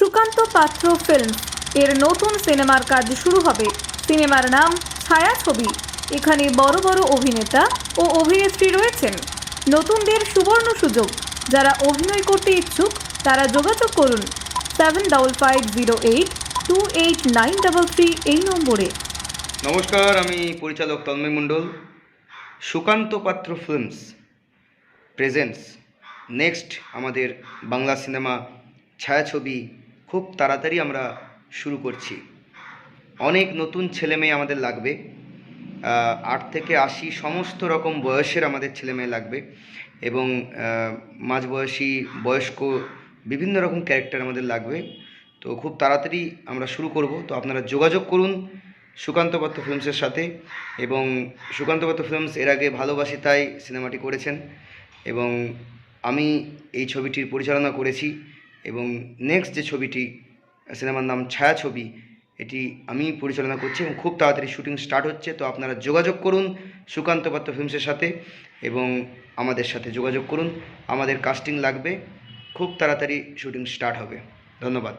সুকান্ত পাত্র ফিল্ম এর নতুন সিনেমার কাজ শুরু হবে। সিনেমার নাম ছায়াছবি। এখানে বড় বড় অভিনেতা ও অভিনেত্রী রয়েছেন। নতুনদের সুবর্ণ সুযোগ। যারা অভিনয় করতে ইচ্ছুক, তারা যোগাযোগ করুন seven double five zero eight two eight nine double three এই নম্বরে। নমস্কার, আমি পরিচালক তন্ময় মণ্ডল। সুকান্ত পাত্র ফিল্মস প্রেজেন্টস নেক্সট আমাদের বাংলা সিনেমা ছায়াছবি খুব তাড়াতাড়ি আমরা শুরু করছি। অনেক নতুন ছেলে মেয়ে আমাদের লাগবে। আট থেকে আশি সমস্ত রকম বয়সের আমাদের ছেলে মেয়ে লাগবে এবং মাঝবয়সী, বয়স্ক বিভিন্ন রকম ক্যারেক্টার আমাদের লাগবে। তো খুব তাড়াতাড়ি আমরা শুরু করব। তো আপনারা যোগাযোগ করুন সুকান্ত পাত্র ফিল্মসের সাথে এবং সুকান্ত পাত্র ফিল্মস এর আগে ভালোবাসি তাই সিনেমাটি করেছেন এবং আমি এই ছবিটির পরিচালনা করেছি। এবং নেক্সট যে ছবিটি সিনেমার নাম ছায়া ছবি, এটি আমি পরিচালনা করছি এবং খুব তাড়াতাড়ি শুটিং স্টার্ট হচ্ছে। তো আপনারা যোগাযোগ করুন সুকান্ত পাত্র ফিল্মসের সাথে এবং আমাদের সাথে যোগাযোগ করুন। আমাদের কাস্টিং লাগবে। খুব তাড়াতাড়ি শুটিং স্টার্ট হবে। ধন্যবাদ।